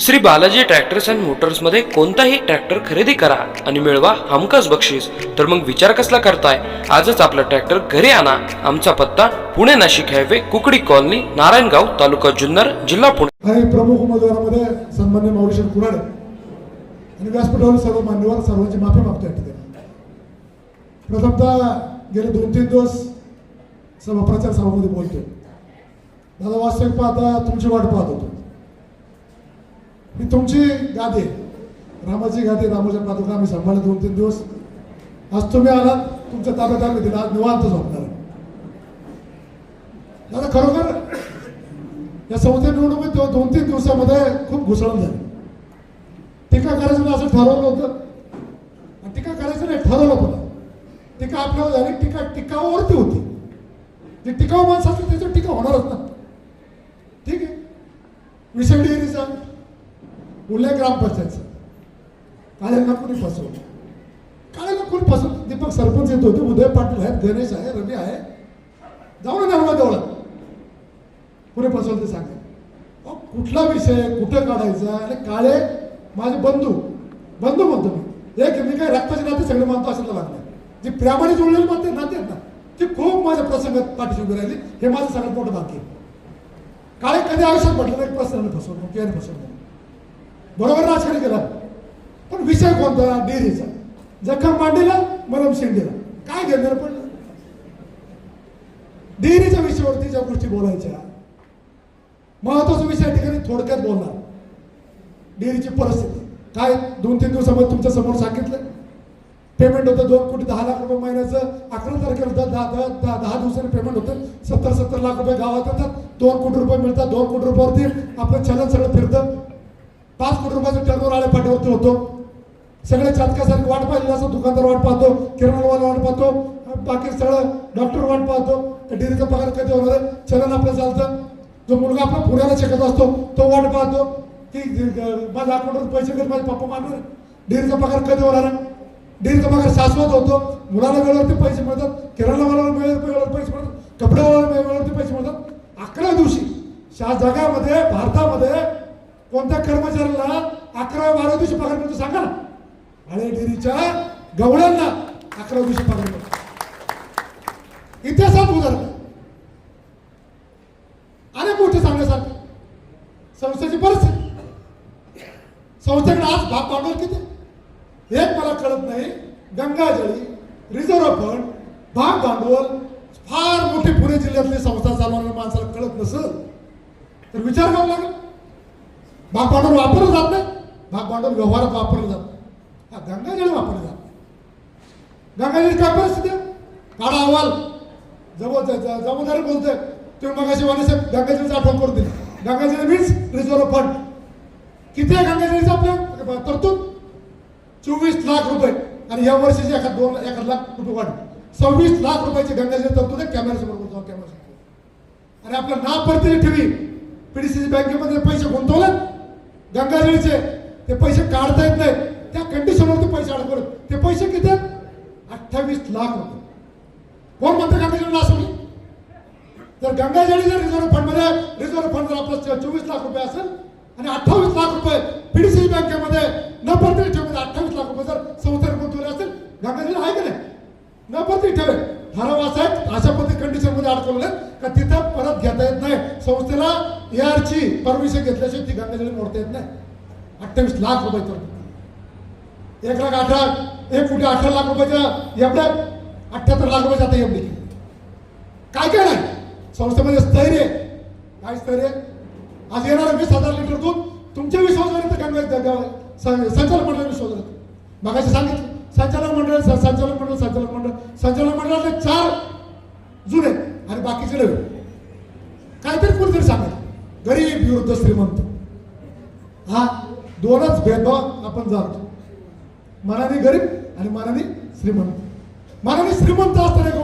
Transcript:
Shri Balaji tractors and मोटर्समध्ये कोणताही tractor खरेदी करा आणि मिळवा हमखास बक्षीस. तर मग विचार कसला करताय? आजच आपला ट्रॅक्टर घरी आणा. आमचा पत्ता पुणे नाशिक हायवे कुकडी कॉलनी नारायणगाव तालुका जुन्नर जिल्हा पुणे. प्रमुख उमेदवारामध्ये सन्मान्य माऊलीशर कुराडे आणि व्यासपीठावर सर्व मान्यवर सर्वांची माफी मागतो या ठिकाणी. प्रथमतः गेले दोन तीन दिवस सभा प्रचार सभामध्ये बोलतो दादा वास्तविक पाहता तुमची वाट पाहत होतो. तुमची गादी. रामाची गादी रामाच्या पादुका आम्ही सांभाळले दोन तीन दिवस. आज तुम्ही आलात तुमच्या ताब्यात आम्ही दिला आज निवांत झोपणार दादा खरोखर या संसदीय निवडणुकीत दोन तीन दिवसामध्ये खूप घुसळून झाली. टीका करायचं नाही असं ठरवलं होतं. आणि टीका करायचं नाही ठरवलं पण टीका आपल्यावर झाली टीका टिकावरती होती. जे टिकाऊ माणसं असतील त्याच्यावर टीका होणारच ना. ठीक आहे? विषय डेअरीचा. उल्लेख ग्रामपंचायतचं काळेला कोणी फसवलं? काळेला कोणी फसवलं? दीपक सरपंच येत होते उदय पाटील आहेत गणेश आहे रवी आहे. जाऊ ना मला जवळ कुणी फसवलं ते सांगा. कुठला विषय कुठं काढायचा आणि काळे माझे बंधू बंधू म्हणतो मी. एक मी काय रक्ताचे नाते सगळे मानतो असायला लागले जी प्रेमाने प्रामाणिक जोडलेले मानते नाते आहेत ना ते खूप माझ्या प्रसंगात पाठीशी उभी राहिली. हे माझं सगळ्यात मोठं बाकी आहे. काळे कधी आयुष्यात म्हटलं नाही प्रसंग फसवणं किंवा फसवणं बरोबर राजकारण केलं. पण विषय कोणता? डेअरीचा. जखम मांडीला मलम शेंडीला. काय घेणार पण? डेअरीच्या विषयावरती ज्या गोष्टी बोलायच्या महत्त्वाचा विषय ठिकाणी थोडक्यात बोलणार. डेअरीची परिस्थिती. काय? दोन तीन दिवसामध्ये तुमच्यासमोर सांगितलं. पेमेंट होतं दोन कोटी दहा लाख रुपये महिन्याचं. अकरा तारखेला होतं दहा दहा दहा दहा दिवसांनी पेमेंट होतं. सत्तर सत्तर लाख रुपये गावात येतात. दोन कोटी रुपये मिळतात. दोन कोटी रुपयावरती आपलं चलन सगळं फिरतं. पाच कोटी रुपयाचं टर्नवर आळे पाठीवरती होतो. सगळे चातकासारखी वाट पाहिली असं दुकानदार वाट पाहतो किराणावाला वाट पाहतो बाकी सगळं डॉक्टर वाट पाहतो. तर डेअरीचा पगार कधी होणार आहे? चलन आपलं चालतं. जो मुलगा आपला पुण्याला शिकत असतो तो वाट पाहतो की माझ्या अकाउंटवर पैसे कधी माझे पप्पा मारणार डेअरीचा पगार कधी होणार आहे? डेअरीचा पगार शाश्वत होतो. मुलाला वेळेवरती पैसे मिळतात किराणावाला वेळेवर पैसे मिळतात कपड्यावाला वेळेवरती पैसे मिळतात. अकरा दिवशी शा जगामध्ये भारतामध्ये कोणत्या कर्मचाऱ्याला अकरा बारा दिवशी पगार मिळतो सांगा ना? डेरीच्या डेअरीच्या गवळ्यांना अकरा दिवशी पगार मिळतो. इतिहासात उदाहरण. अनेक गोष्टी सांगण्यासारखं. संस्थेची परिस्थिती. संस्थेकडे आज भाग भांडवल किती? एक मला कळत नाही. गंगाजळी रिझर्व्ह फंड भाग भांडवल फार मोठी पुणे जिल्ह्यातली संस्था चालवणाऱ्या माणसाला कळत नसेल. तर विचार करावा लागेल. भाग भांडवल वापरलं जात नाही. भाग भांडवल व्यवहारात वापरलं जात नाही. हा गंगाजळी वापरलं जात गंगाजळी काय परिस्थिती? काढा अहवाल. जवळ जबाबदारी बोलतोय. तुम्ही मगाशी वाणीसाहेब गंगाजळीचा आठवण करून दिली. गंगाजळी मीन्स रिझर्व्ह फंड किती आहे गंगाजळीचा आपल्या? तरतूद? चोवीस लाख रुपये. आणि या वर्षीचे एखाद दोन एखाद लाख रुपये वाढ सव्वीस लाख रुपयाची गंगाजळी तरतूद आहे कॅमेऱ्यासमोर बोलतो कॅमेऱ्यासमोर. आणि आपलं नाव परत ठेवी पीडीसीसी बँकेमध्ये पैसे गुंतवले. गंगाजळीचे ते पैसे काढता येत नाही. त्या कंडिशनवरती पैसे अडकवले ते पैसे किती आहेत? अठ्ठावीस लाख रुपये. कोण म्हणतं गंगाजळी असं जर गंगाजळी जर रिझर्व्ह फंडमध्ये रिझर्व्ह फंड जर आपलं चोवीस लाख रुपये असेल आणि अठ्ठावीस लाख रुपये पीडीसी बँकेमध्ये न परतरी ठेवमध्ये अठ्ठावीस लाख रुपये जर संस्थेने गुंतवले असेल गंगाजळी आहे का नाही? न परतरी ठेवे ठराव असा अशा पद्धती कंडिशनमध्ये अडकवले का तिथं परत घेता येत नाही. संस्थेला AR आरची परमिशन घेतल्याशिवाय ती गंगाजळी मोडता येत नाही. अठ्ठावीस लाख रुपये तर एक लाख अठरा एक कोटी अठरा लाख रुपयाच्या एवढ्या अठ्याहत्तर लाख रुपये जाता एवढी. काय काय नाही. संस्थेमध्ये स्थैर्य काय स्थैर्य आज येणार वीस हजार लिटर दूध तुमच्या विश्वासावर तर गंगा संचालक मंडळ विश्वासावर मगाशी सांगितलं संचालक मंडळ संचालक मंडळ संचालक मंडळ. संचालक मंडळाचे चार जुने आणि बाकीचे नवे. काहीतरी कोणीतरी गरीब विरुद्ध श्रीमंत. हा दोनच भेदभाव आपण जाणतो. मनाने गरीब आणि मनाने श्रीमंत. मनाने श्रीमंत असताना